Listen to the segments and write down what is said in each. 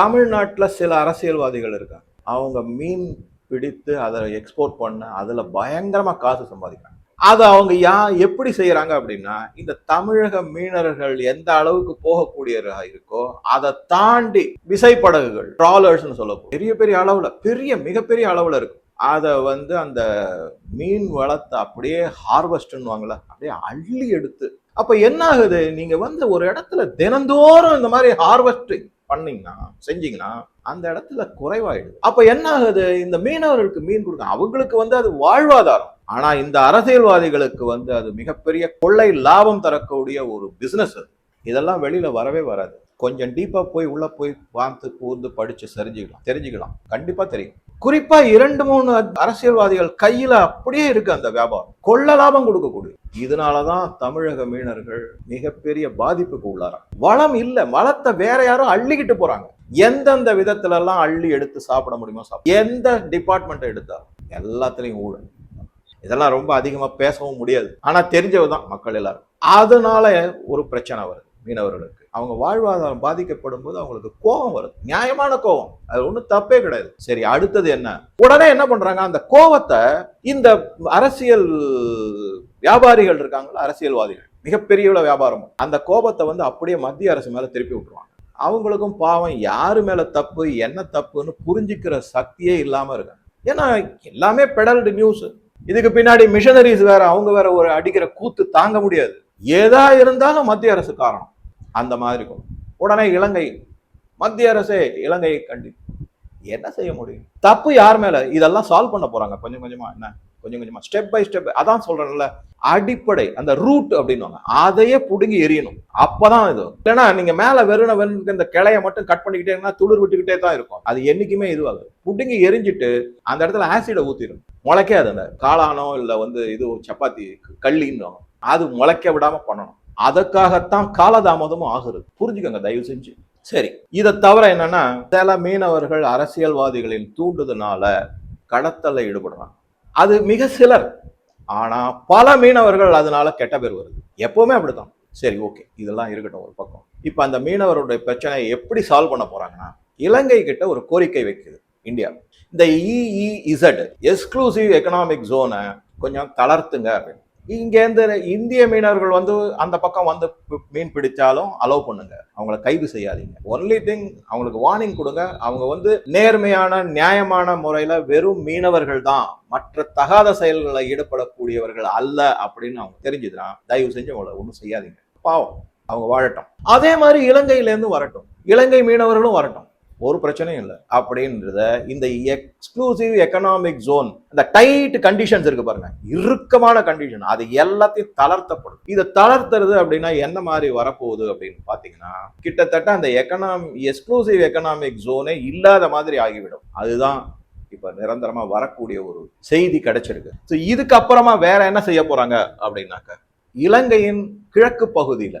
தமிழ்நாட்டில் சில அரசியல்வாதிகள் இருக்காங்க. அவங்க மீன் பிடித்து அதை எக்ஸ்போர்ட் பண்ண அதில் பயங்கரமாக காசு சம்பாதிக்கிறாங்க. அதை அவங்க யா எப்படி செய்கிறாங்க அப்படின்னா இந்த தமிழக மீனவர்கள் எந்த அளவுக்கு போகக்கூடியதாக இருக்கோ அதை தாண்டி விசைப்படகுகள் ட்ராலர்ஸ்னு சொல்லப்போ பெரிய பெரிய அளவில் பெரிய மிகப்பெரிய அளவில் இருக்கும். அதை வந்து அந்த மீன் வளத்தை அப்படியே ஹார்வெஸ்ட்னுவாங்கள அப்படியே அள்ளி எடுத்து அப்போ என்ன ஆகுது? நீங்கள் வந்து ஒரு இடத்துல தினந்தோறும் இந்த மாதிரி ஹார்வெஸ்டிங் பண்ணீங்கன்னா செஞ்சீங்கன்னா அந்த இடத்துல குறைவாயிடுது. அப்ப என்ன ஆகுது இந்த மீனவர்களுக்கு மீன் கொடுக்க அவங்களுக்கு வந்து அது வாழ்வாதாரம். ஆனா இந்த அரசியல்வாதிகளுக்கு வந்து அது மிகப்பெரிய கொள்ளை லாபம் தரக்கூடிய ஒரு பிசினஸ் அது. இதெல்லாம் வெளியில வரவே வராது. கொஞ்சம் டீப்பா போய் உள்ள போய் பார்த்து கூர்ந்து படிச்சு தெரிஞ்சுக்கலாம். தெரிஞ்சுக்கலாம். கண்டிப்பா தெரியும். குறிப்பா இரண்டு மூணு அரசியல்வாதிகள் கையில அப்படியே இருக்கு அந்த வியாபாரம். கொள்ள லாபம் கொடுக்கக்கூடிய இதனால தான் தமிழக மீனர்கள் மிகப்பெரிய பாதிப்புக்கு உள்ளாராம். வளம் இல்லை வளத்தை வேற யாரும் அள்ளிக்கிட்டு போறாங்க. எந்தெந்த விதத்துல எல்லாம் அள்ளி எடுத்து சாப்பிட முடியுமோ சாப்பிட எந்த டிபார்ட்மெண்ட்டை எடுத்தாலும் எல்லாத்துலயும் ஊழல். இதெல்லாம் ரொம்ப அதிகமா பேசவும் முடியாது. ஆனா தெரிஞ்சவதான் மக்கள் எல்லாரும். அதனால ஒரு பிரச்சனை வருது. மீனவர்களுக்கு. அவங்க வாழ்வாதாரம் பாதிக்கப்படும் போது அவங்களுக்கு கோபம் வருது நியாயமான கோபம். அது ஒன்றும் தப்பே கிடையாது. சரி அடுத்தது என்ன? உடனே என்ன பண்றாங்க? அந்த கோபத்தை இந்த அரசியல் வியாபாரிகள் இருக்காங்களா அரசியல்வாதிகள் மிகப்பெரிய வியாபாரம். அந்த கோபத்தை வந்து அப்படியே மத்திய அரசு மேல திருப்பி விட்டுருவாங்க. அவங்களுக்கும் பாவம். யாரு மேல தப்பு என்ன தப்புன்னு புரிஞ்சுக்கிற சக்தியே இல்லாம இருக்காங்க ஏன்னா எல்லாமே பெடல்டு நியூஸ். இதுக்கு பின்னாடி மிஷனரிஸ் வேற அவங்க வேற ஒரு அடிக்கிற கூத்து தாங்க முடியாது. ஏதா இருந்தாலும் மத்திய அரசு காரணம். அந்த மாதிரி இருக்கும். உடனே இலங்கை மத்திய அரசே இலங்கையை கண்டி என்ன செய்ய முடியும்? தப்பு யார் மேல? இதெல்லாம் சால்வ் பண்ண போறாங்க. கொஞ்சம் கொஞ்சமா என்ன? கொஞ்சம் கொஞ்சமா. ஸ்டெப் பை ஸ்டெப் அதான் சொல்றேன்ல அடிப்படை அந்த ரூட் அப்படின்னுவாங்க. அதையே புடுங்கி எரியணும் அப்பதான் இது ஏன்னா நீங்க மேல வெறுன வெறும் இந்த கிளைய மட்டும் கட் பண்ணிக்கிட்டே இருந்தா துளிர் விட்டுக்கிட்டே தான் இருக்கும். அது என்னைக்குமே இதுவாகுது. புடுங்கி எரிஞ்சிட்டு அந்த இடத்துல ஆசிட ஊத்திடும் முளைக்காது அந்த காளானோ இல்ல வந்து இது சப்பாத்தி கள்ளின்னு அது முளைக்க விடாம பண்ணணும். அதற்காகத்தான் காலதாமதமும் ஆகுறது புரிஞ்சுக்கோங்க தயவு செஞ்சு. சரி இதை தவிர என்னன்னா சில மீனவர்கள் அரசியல்வாதிகளின் தூண்டுதனால கடத்தல்ல ஈடுபடுறாங்க. அது மிக சிலர். ஆனா பல மீனவர்கள் அதனால கெட்ட பேர் வருது. எப்பவுமே அப்படித்தான். சரி ஓகே. இதெல்லாம் இருக்கட்டும் ஒரு பக்கம். இப்ப அந்த மீனவருடைய பிரச்சனையை எப்படி சால்வ் பண்ண போறாங்கன்னா இலங்கை கிட்ட ஒரு கோரிக்கை வைக்குது இந்தியா. இந்த இஇஇசட் எக்ஸ்க்ளூசிவ் எக்கனாமிக் ஜோனை கொஞ்சம் தளர்த்துங்க அப்படின்னு. இங்கேருந்து இந்திய மீனவர்கள் வந்து அந்த பக்கம் வந்து மீன் பிடிச்சாலும் அலோவ் பண்ணுங்க. அவங்கள கைது செய்யாதீங்க. ஒன்லி திங் அவங்களுக்கு வார்னிங் கொடுங்க. அவங்க வந்து நேர்மையான நியாயமான முறையில் வெறும் மீனவர்கள் தான். மற்ற தகாத செயல்களில் ஈடுபடக்கூடியவர்கள் அல்ல அப்படின்னு அவங்க தெரிஞ்சுதுன்னா தயவு செஞ்சு அவங்கள ஒன்றும் செய்யாதீங்க. பாவம். அவங்க வாழட்டும். அதே மாதிரி இலங்கையிலேருந்து வரட்டும். இலங்கை மீனவர்களும் வரட்டும். ஒரு பிரச்சனையும் இல்லை. அப்படின்றத இந்த எக்ஸ்க்ளூசிவ் எக்கனாமிக் ஜோன் இந்த டைட் கண்டிஷன்ஸ் இருக்கு பாருங்க. இறுக்கமான கண்டிஷன் அது எல்லாத்தையும் தளர்த்தப்படும். இதை தளர்த்துறது அப்படின்னா என்ன மாதிரி வரப்போகுது அப்படின்னு பார்த்தீங்கன்னா கிட்டத்தட்ட அந்த எக்கனாமி எக்ஸ்க்ளூசிவ் எக்கனாமிக் ஜோனே இல்லாத மாதிரி ஆகிவிடும். அதுதான் இப்ப நிரந்தரமா வரக்கூடிய ஒரு செய்தி கிடைச்சிருக்கு. ஸோ இதுக்கு அப்புறமா வேற என்ன செய்ய போறாங்க அப்படின்னாக்க இலங்கையின் கிழக்கு பகுதியில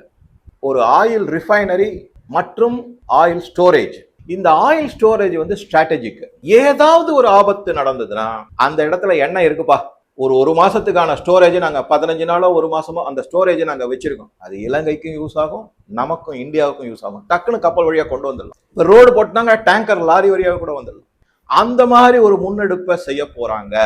ஒரு ஆயில் ரிஃபைனரி மற்றும் ஆயில் ஸ்டோரேஜ் இந்த ஆயில் ஸ்டோரேஜ் வந்து ஸ்ட்ராட்டஜிக்கு ஏதாவது ஒரு ஆபத்து நடந்ததுன்னா அந்த இடத்துல எண்ணெய் இருக்குப்பா. ஒரு ஒரு மாசத்துக்கான ஸ்டோரேஜ் நாங்கள் பதினஞ்சு நாளோ ஒரு மாசமோ அந்த ஸ்டோரேஜ் நாங்கள் வச்சிருக்கோம். அது இலங்கைக்கும் யூஸ் ஆகும் நமக்கும் இந்தியாவுக்கும் யூஸ் ஆகும். டக்குன்னு கப்பல் வழியாக கொண்டு வந்துடலாம். இப்போ ரோடு போட்டினாங்க டேங்கர் லாரி வழியாக கூட வந்துடலாம். அந்த மாதிரி ஒரு முன்னெடுப்பை செய்ய போறாங்க.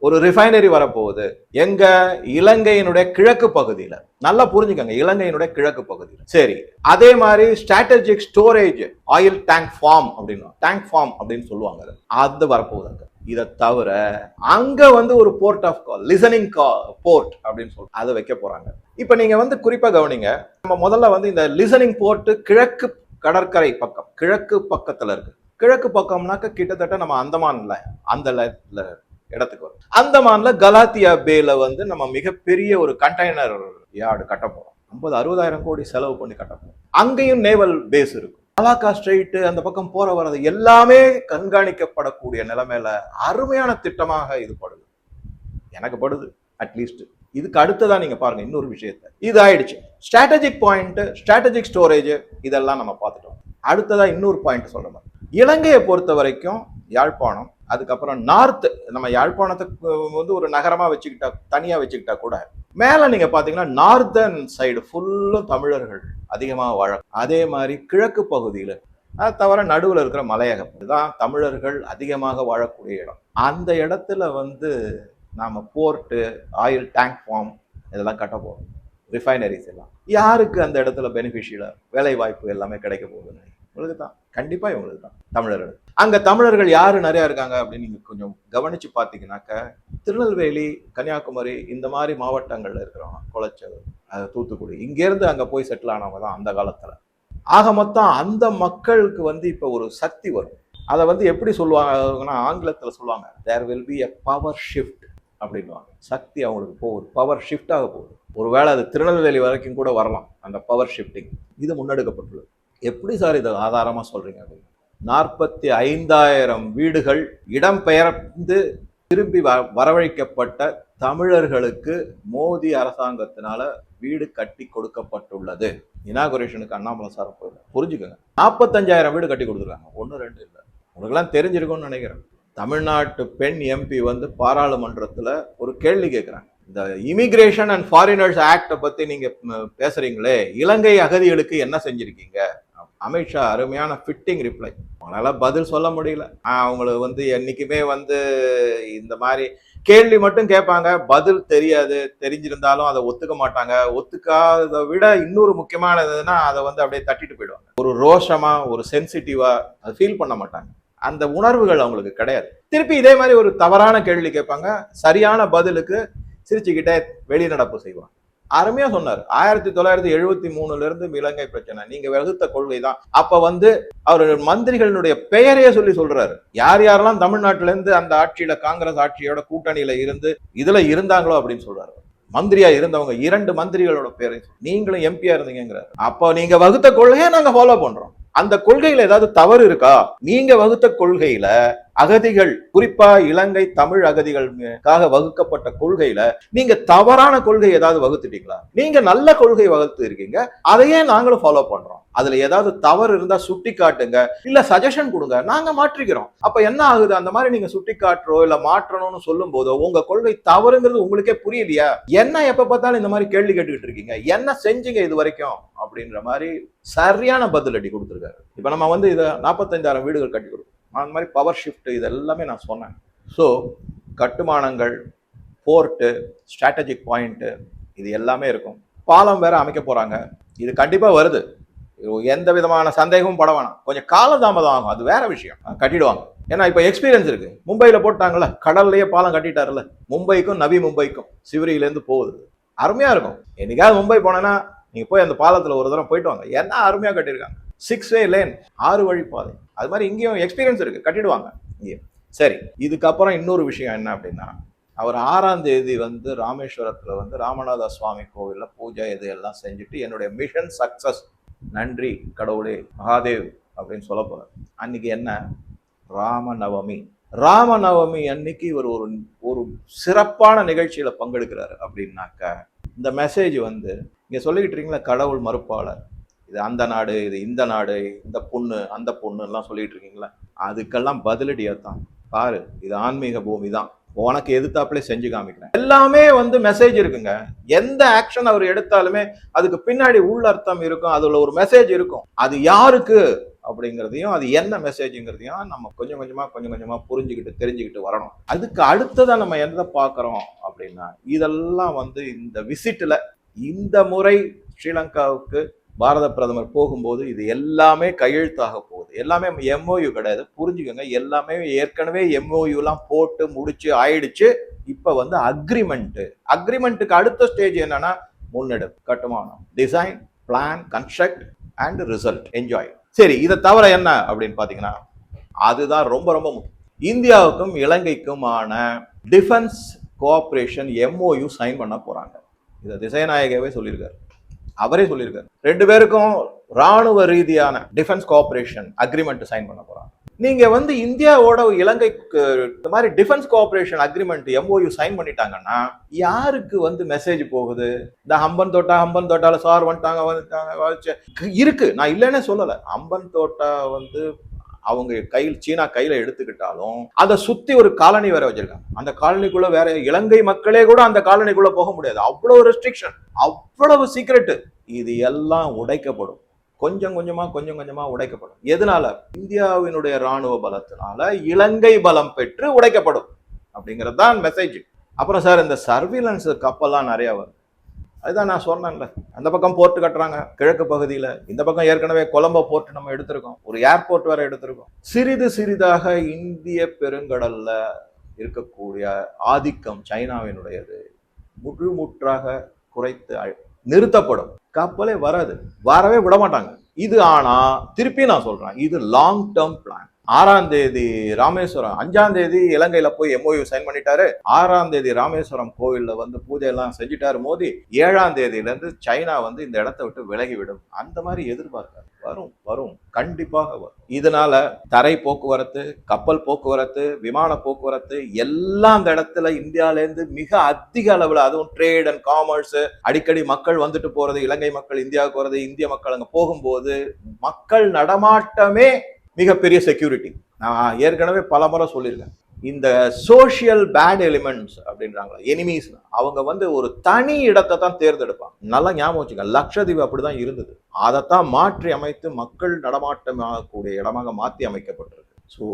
ஒரு ரிஃபைனரி வரப்போகுது. எங்க? இலங்கையினுடைய கிழக்கு பகுதியில. நல்லா புரிஞ்சுக்கங்க இலங்கையினுடைய கிழக்கு பகுதியில். சரி அதே மாதிரி strategic storage oil tank farm அப்படின்னு டேங்க் ஃபார்ம் அப்படின்னு சொல்லுவாங்க. அது. வரப்போகுது இதை தவிர அங்க வந்து ஒரு போர்ட் ஆஃப் கால் லிசனிங் கா போர்ட் அப்படின்னு சொல்லி அதை வைக்க போறாங்க. இப்ப நீங்க வந்து குறிப்பா கவனிங்க நம்ம முதல்ல வந்து இந்த லிசனிங் போர்ட் கிழக்கு கடற்கரை பக்கம் கிழக்கு பக்கத்துல இருக்கு. கிழக்கு பக்கம்னாக்க கிட்டத்தட்ட நம்ம அந்தமான்ல அந்த ல- இடத்துக்கு வரும். அந்தமான்ல கலாத்தியா பேல வந்து நம்ம மிகப்பெரிய ஒரு கண்டெய்னர் யார்டு கட்ட போறோம். ஐம்பது அறுபதாயிரம் கோடி செலவு பண்ணி கட்ட போறோம். அங்கேயும் நேவல் பேஸ் இருக்கும். மலாக்கா ஸ்ட்ரெயிட்டு அந்த பக்கம் போற வர்றது எல்லாமே கண்காணிக்கப்படக்கூடிய நிலைமையில அருமையான திட்டமாக இது படுது. எனக்கு படுது அட்லீஸ்ட் இதுக்கு அடுத்ததான் நீங்க பாருங்க இன்னொரு விஷயத்த. இது ஆயிடுச்சு. ஸ்ட்ராட்டஜிக் பாயிண்ட் ஸ்ட்ராட்டஜிக் ஸ்டோரேஜ் இதெல்லாம் நம்ம பார்த்துட்டோம். அடுத்ததா இன்னொரு பாயிண்ட் சொல்ற மாதிரி. இலங்கையை பொறுத்த வரைக்கும் யாழ்ப்பாணம் அதுக்கப்புறம் நார்த் நம்ம யாழ்ப்பாணத்துக்கு வந்து ஒரு நகரமா வச்சுக்கிட்டா தனியா வச்சுக்கிட்டா கூட மேல நீங்க பாத்தீங்கன்னா நார்தர்ன் சைடு ஃபுல்லும் தமிழர்கள் அதிகமாக வாழ அதே மாதிரி கிழக்கு பகுதியில் அது தவிர நடுவில் இருக்கிற மலையகம் இதுதான் தமிழர்கள் அதிகமாக வாழக்கூடிய இடம். அந்த இடத்துல வந்து நாம போர்ட்டு ஆயில் டேங்க் ஃபார்ம் இதெல்லாம் கட்ட போகிறோம் ரிஃபைனரிஸ் எல்லாம். யாருக்கு அந்த இடத்துல பெனிஃபிஷியலாக வேலை வாய்ப்பு எல்லாமே கிடைக்க போகுதுன்னு? இவங்களுக்கு தான் கண்டிப்பா இவங்களுக்கு தான் தமிழர்கள். அங்க தமிழர்கள் யாரு நிறைய இருக்காங்க அப்படின்னு நீங்க கொஞ்சம் கவனிச்சு பார்த்தீங்கன்னாக்க திருநெல்வேலி கன்னியாகுமரி இந்த மாதிரி மாவட்டங்கள்ல இருக்கிறவங்க குளச்சல் அது தூத்துக்குடி இங்கேருந்து அங்க போய் செட்டில் ஆனவங்க தான் அந்த காலத்துல. ஆக மொத்தம் அந்த மக்களுக்கு வந்து இப்ப ஒரு சக்தி வரும். அதை வந்து எப்படி சொல்லுவாங்கன்னா ஆங்கிலத்துல சொல்லுவாங்க there will be a power shift அப்படின்வாங்க சக்தி அவங்களுக்கு போகுது. பவர் ஷிஃப்ட் ஆக போகுது. ஒருவேளை அது திருநெல்வேலி வரைக்கும் கூட வரலாம் அந்த பவர் ஷிஃப்டிங் இது முன்னெடுக்கப்பட்டுள்ளது. எப்படி சார் இதை ஆதாரமாக சொல்கிறீங்க அப்படின்னு நாற்பத்தி ஐந்தாயிரம் வீடுகள் இடம்பெயர்ந்து திரும்பி வ வரவழைக்கப்பட்ட தமிழர்களுக்கு மோடி அரசாங்கத்தினால வீடு கட்டி கொடுக்கப்பட்டுள்ளது. இனாகுரேஷனுக்கு அண்ணாமலை சார் போயிடும் புரிஞ்சுக்கோங்க. நாற்பத்தஞ்சாயிரம் வீடு கட்டி கொடுத்துருக்காங்க. ஒன்று ரெண்டு இல்லை. உங்களுக்கெல்லாம் தெரிஞ்சிருக்கும்னு நினைக்கிறேன். தமிழ்நாட்டு பெண் எம்பி வந்து பாராளுமன்றத்தில் ஒரு கேள்வி கேட்குறாங்க இந்த இமிகிரேஷன் அண்ட் ஃபாரினர்ஸ் ஆக்டை பற்றி நீங்கள் பேசுகிறீங்களே இலங்கை அகதிகளுக்கு என்ன செஞ்சுருக்கீங்க? அமித்ஷா அருமையான ஃபிட்டிங் ரிப்ளை அவங்களால பதில் சொல்ல முடியல. அவங்களுக்கு வந்து என்றைக்குமே வந்து இந்த மாதிரி கேள்வி மட்டும் கேட்பாங்க. பதில் தெரியாது. தெரிஞ்சிருந்தாலும் அதை ஒத்துக்க மாட்டாங்க. ஒத்துக்காததை விட இன்னொரு முக்கியமானதுன்னா அதை வந்து அப்படியே தட்டிட்டு போயிடுவாங்க. ஒரு ரோஷமா ஒரு சென்சிட்டிவா அதை ஃபீல் பண்ண மாட்டாங்க. அந்த உணர்வுகள் அவங்களுக்கு கிடையாது. திருப்பி இதே மாதிரி ஒரு தவறான கேள்வி கேட்பாங்க. சரியான பதிலுக்கு சிரிச்சுக்கிட்டே வெளிநடப்பு செய்வாங்க. அருமையா சொன்னார். ஆயிரத்தி தொள்ளாயிரத்தி எழுபத்தி மூணுல இருந்து இலங்கை பிரச்சனை. நீங்க வகுத்த கொள்கை தான் அப்ப வந்து அவர் மந்திரிகளினுடைய பெயரையே சொல்லி சொல்றாரு. யார் யாரெல்லாம் தமிழ்நாட்டில இருந்து அந்த ஆட்சியில காங்கிரஸ் ஆட்சியோட கூட்டணியில இருந்து இதுல இருந்தாங்களோ அப்படின்னு சொல்றாரு. மந்திரியா இருந்தவங்க இரண்டு மந்திரிகளோட பேரை நீங்களும் எம்பியா இருந்தீங்கிறார் அப்போ நீங்க வகுத்த கொள்கையை நாங்க ஃபாலோ பண்றோம். அந்த கொள்கையில ஏதாவது தவறு இருக்கா? நீங்க வகுத்த கொள்கையில அகதிகள் குறிப்பா இலங்கை தமிழ் அகதிகளுக்காக வகுக்கப்பட்ட கொள்கையில நீங்க தவறான கொள்கை ஏதாவது வகுத்துட்டீங்களா? நீங்க நல்ல கொள்கை வகுத்து இருக்கீங்க. அதையே நாங்களும் ஃபாலோ பண்றோம். அதுல ஏதாவது தவறு இருந்தா சுட்டி காட்டுங்க இல்ல சஜஷன் கொடுங்க. நாங்க மாற்றிக்கிறோம். அப்ப என்ன ஆகுது? அந்த மாதிரி நீங்க சுட்டி காட்டுறோ இல்ல மாற்றணும்னு சொல்லும் போதோ உங்க கொள்கை தவறுங்கிறது உங்களுக்கே புரியலையா? என்ன எப்ப பார்த்தாலும் இந்த மாதிரி கேள்வி கேட்டுக்கிட்டு இருக்கீங்க. என்ன செஞ்சீங்க இது வரைக்கும்? அப்படின்ற மாதிரி சரியான பதிலடி கொடுத்துருக்காரு. இப்ப நம்ம வந்து இதை நாற்பத்தைந்தாயிரம் வீடுகள் கட்டி கொடுக்கணும் அந்த மாதிரி பவர் ஷிஃப்ட் இது எல்லாமே நான் சொன்னேன். ஸோ கட்டுமானங்கள் போர்ட்டு ஸ்ட்ராட்டஜிக் பாயிண்ட்டு இது எல்லாமே இருக்கும். பாலம் வேற அமைக்க போகிறாங்க இது கண்டிப்பாக வருது. எந்த விதமான சந்தேகமும் பட வேணாம். கொஞ்சம் காலதாமதம் ஆகும். அது வேற விஷயம். கட்டிடுவாங்க. ஏன்னா இப்போ எக்ஸ்பீரியன்ஸ் இருக்கு. மும்பையில் போட்டாங்கல்ல கடல்லையே பாலம் கட்டிட்டாருல்ல. மும்பைக்கும் நவி மும்பைக்கும் சிவரியிலேருந்து போகுது. அருமையாக இருக்கும். என்னைக்காவது மும்பை போனேன்னா நீங்கள் போய் அந்த பாலத்தில் ஒரு தடவை போயிட்டு வாங்க. என்ன அருமையாக கட்டியிருக்காங்க. சிக்ஸ் வே லேன் ஆறு வழி பாதை. அது மாதிரி இங்கேயும் எக்ஸ்பீரியன்ஸ் இருக்குது கட்டிடுவாங்க. இங்கே சரி இதுக்கப்புறம் இன்னொரு விஷயம் என்ன அப்படின்னா அவர் ஆறாம் தேதி வந்து ராமேஸ்வரத்தில் வந்து ராமநாத சுவாமி கோவிலில் பூஜை இது எல்லாம் செஞ்சுட்டு என்னுடைய மிஷன் சக்ஸஸ் நன்றி கடவுளே மகாதேவ் அப்படின்னு சொல்ல போகிறார் அன்னைக்கு என்ன? ராமநவமி. ராமநவமி அன்னைக்கு இவர் ஒரு ஒரு சிறப்பான நிகழ்ச்சியில் பங்கெடுக்கிறாரு அப்படின்னாக்க இந்த மெசேஜ் வந்து இங்கே சொல்லிக்கிட்டு இருக்கீங்களா கடவுள் மறுப்பாளர். இது அந்த நாடு இது இந்த நாடு இந்த பொண்ணு அந்த பொண்ணு எல்லாம் சொல்லிட்டு இருக்கீங்களா? அதுக்கெல்லாம் பதிலடியா தான் பாரு இது ஆன்மீக பூமி தான். உனக்கு எதிர்த்தாப்புல செஞ்சு காமிக்கிறேன். எல்லாமே வந்து மெசேஜ் இருக்குங்க. எந்த ஆக்ஷன் அவர் எடுத்தாலுமே அதுக்கு பின்னாடி உள்ள அர்த்தம் இருக்கும் அதுல ஒரு மெசேஜ் இருக்கும். அது யாருக்கு அப்படிங்கிறதையும் அது என்ன மெசேஜுங்கிறதையும் நம்ம கொஞ்சம் கொஞ்சமா கொஞ்சம் கொஞ்சமா புரிஞ்சுக்கிட்டு தெரிஞ்சுக்கிட்டு வரணும். அதுக்கு அடுத்ததான் நம்ம எந்த பார்க்குறோம் அப்படின்னா இதெல்லாம் வந்து இந்த விசிட்ல இந்த முறை ஸ்ரீலங்காவுக்கு பாரத பிரதமர் போகும்போது இது எல்லாமே கையெழுத்தாக போகுது. எல்லாமே எம்ஓயு கிடையாது. புரிஞ்சுக்கோங்க. எல்லாமே ஏற்கனவே எம்ஓயுலாம் போட்டு முடிச்சு ஆயிடுச்சு. இப்போ வந்து அக்ரிமெண்ட்டு அக்ரிமெண்ட்டுக்கு அடுத்த ஸ்டேஜ் என்னன்னா முன்னெடுப்பு கட்டுமானம் design plan construct and result enjoy சரி இதை தவிர என்ன அப்படின்னு பார்த்தீங்கன்னா அதுதான் ரொம்ப ரொம்ப முக்கியம். இந்தியாவுக்கும் இலங்கைக்குமான டிஃபென்ஸ் கோஆப்ரேஷன் எம்ஓயு சைன் பண்ண போகிறாங்க இதை திசைநாயகவே சொல்லியிருக்காரு. அவரே சொல்லியிருக்காரு. ரெண்டு பேருக்கும் ராணுவ ரீதியான டிஃபென்ஸ் கோஆபரேஷன் அக்ரிமெண்ட் சைன் பண்ண போறாங்க. நீங்க வந்து இந்தியாவோட இலங்கைக்கு இந்த மாதிரி defence cooperation agreement MOU sign பண்ணிட்டாங்கன்னா யாருக்கு வந்து மெசேஜ் போகுது? இந்த ஹம்பன் தோட்டா ஹம்பன் தோட்டால சார் வந்துட்டாங்க வந்துட்டாங்க இருக்கு. நான் இல்லைன்னே சொல்லலை. ஹம்பன் தோட்டா வந்து அவங்க கையில் சீனா கையில எடுத்துக்கிட்டாலும் அதை சுத்தி ஒரு காலனி வேற வச்சிருக்காங்க. அந்த காலனிக்குள்ள வேற இலங்கை மக்களே கூட அந்த காலனிக்குள்ள போக முடியாது. அவ்வளவு ரெஸ்ட்ரிக்ஷன் அவ்வளவு சீக்ரெட் இது எல்லாம் உடைக்கப்படும். கொஞ்சம் கொஞ்சமா கொஞ்சம் கொஞ்சமா உடைக்கப்படும். எதனால? இந்தியாவினுடைய ராணுவ பலத்தினால இலங்கை பலம் பெற்று உடைக்கப்படும். அப்படிங்கிறது தான் மெசேஜ் அப்புறம் சார் இந்த சர்வீலன்ஸ் கப்பல்லாம் நிறைய வரும் அதுதான் நான் சொன்னேன்ல. அந்த பக்கம் போர்ட் கட்டுறாங்க கிழக்கு பகுதியில். இந்த பக்கம் ஏற்கனவே கொலம்போ போர்ட் நம்ம எடுத்திருக்கோம். ஒரு ஏர்போர்ட் வேற எடுத்திருக்கோம். சிறிது சிறிதாக இந்திய பெருங்கடல்ல இருக்கக்கூடிய ஆதிக்கம் சைனாவினுடையது. முற்றுமுற்றாக குறைத்து நிறுத்தப்படும். கப்பலே வராது. வரவே விட மாட்டாங்க இது ஆனா திருப்பி நான் சொல்றேன். இது லாங் டேர்ம் பிளான் ஆறாம் தேதி ராமேஸ்வரம் அஞ்சாம் தேதி இலங்கையில போய் எம்ஓயு சைன் பண்ணிட்டாரு. ஆறாம் தேதி ராமேஸ்வரம் கோவில்ல வந்து பூஜை எல்லாம் செஞ்சுட்டாரு மோடி ஏழாம் தேதியில இருந்து சைனா வந்து இந்த இடத்த விட்டு விலகி விடும் அந்த மாதிரி எதிர்பார்க்காரு. வரும் வரும். கண்டிப்பாக வரும். இதனால தரை போக்குவரத்து கப்பல் போக்குவரத்து விமான போக்குவரத்து எல்லாம் அந்த இடத்துல இந்தியாவிலேருந்து மிக அதிக அளவில் அதுவும் ட்ரேட் அண்ட் காமர்ஸ் அடிக்கடி மக்கள் வந்துட்டு போறது இலங்கை மக்கள் இந்தியாவுக்கு வர்றது இந்திய மக்கள் அங்கே போகும்போது மக்கள் நடமாட்டமே மிகப்பெரிய செக்யூரிட்டி நான் ஏற்கனவே பல முறை சொல்லியிருக்கேன். இந்த சோஷியல் பேட் எலிமெண்ட்ஸ் அப்படின்றாங்களா எனிமீஸ் அவங்க வந்து ஒரு தனி இடத்தை தான் தேர்ந்தெடுப்பாங்க. நல்லா ஞாபகம் வச்சுங்க லட்சதீவு அப்படிதான் இருந்தது. அதைத்தான் மாற்றி அமைத்து மக்கள் நடமாட்டமாகக்கூடிய இடமாக மாற்றி அமைக்கப்பட்டிருக்கு. ஸோ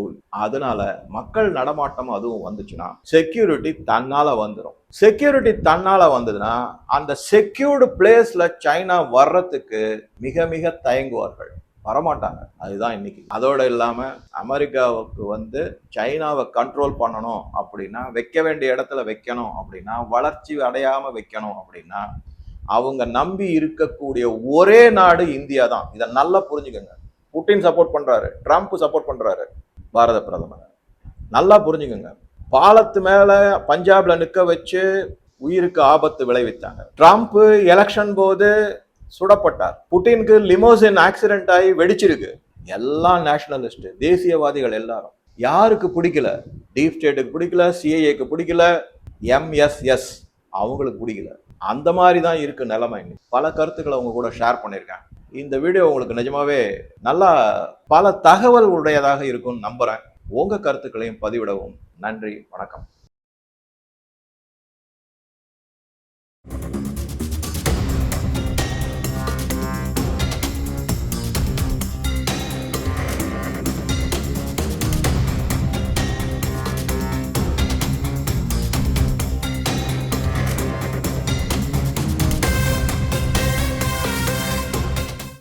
அதனால மக்கள் நடமாட்டம் அதுவும் வந்துச்சுன்னா செக்யூரிட்டி தன்னால வந்துடும் செக்யூரிட்டி தன்னால வந்ததுன்னா அந்த செக்யூர்டு பிளேஸ்ல சைனா வர்றதுக்கு மிக மிக தயங்குவார்கள். வரமாட்டாங்க. அதுதான் இன்னைக்கு. அதோடு இல்லாமல் அமெரிக்காவுக்கு வந்து சைனாவை கண்ட்ரோல் பண்ணணும் அப்படின்னா வைக்க வேண்டிய இடத்துல வைக்கணும் அப்படின்னா வளர்ச்சி அடையாமல் வைக்கணும் அப்படின்னா அவங்க நம்பி இருக்கக்கூடிய ஒரே நாடு இந்தியா தான். இதை நல்லா புரிஞ்சுக்கோங்க. புட்டின் சப்போர்ட் பண்ணுறாரு ட்ரம்ப் சப்போர்ட் பண்ணுறாரு பாரத பிரதமர். நல்லா புரிஞ்சுக்கோங்க. பாலத்து மேலே பஞ்சாபில் நிற்க வச்சு உயிருக்கு ஆபத்து விளைவித்தாங்க ட்ரம்ப் எலெக்ஷன் போது சுடப்பட்டார். புட்டினுக்கு லிமோசின் ஆக்சிடென்ட் ஆகி வெடிச்சிருக்கு. எல்லாம் நேஷனலிஸ்ட் தேசியவாதிகள் எல்லாரும். யாருக்கு பிடிக்கல? டீப் ஸ்டேட்டுக்கு பிடிக்கல சிஐஏக்கு பிடிக்கல எம்எஸ்எஸ் அவங்களுக்கு பிடிக்கல. அந்த மாதிரி தான் இருக்கு நிலைமை பல கருத்துக்களை அவங்க கூட ஷேர் பண்ணியிருக்கேன். இந்த வீடியோ உங்களுக்கு நிஜமாவே நல்லா பல தகவல் உடையதாக இருக்கும்னு நம்புறேன். உங்க கருத்துக்களையும் பதிவிடவும். நன்றி வணக்கம்.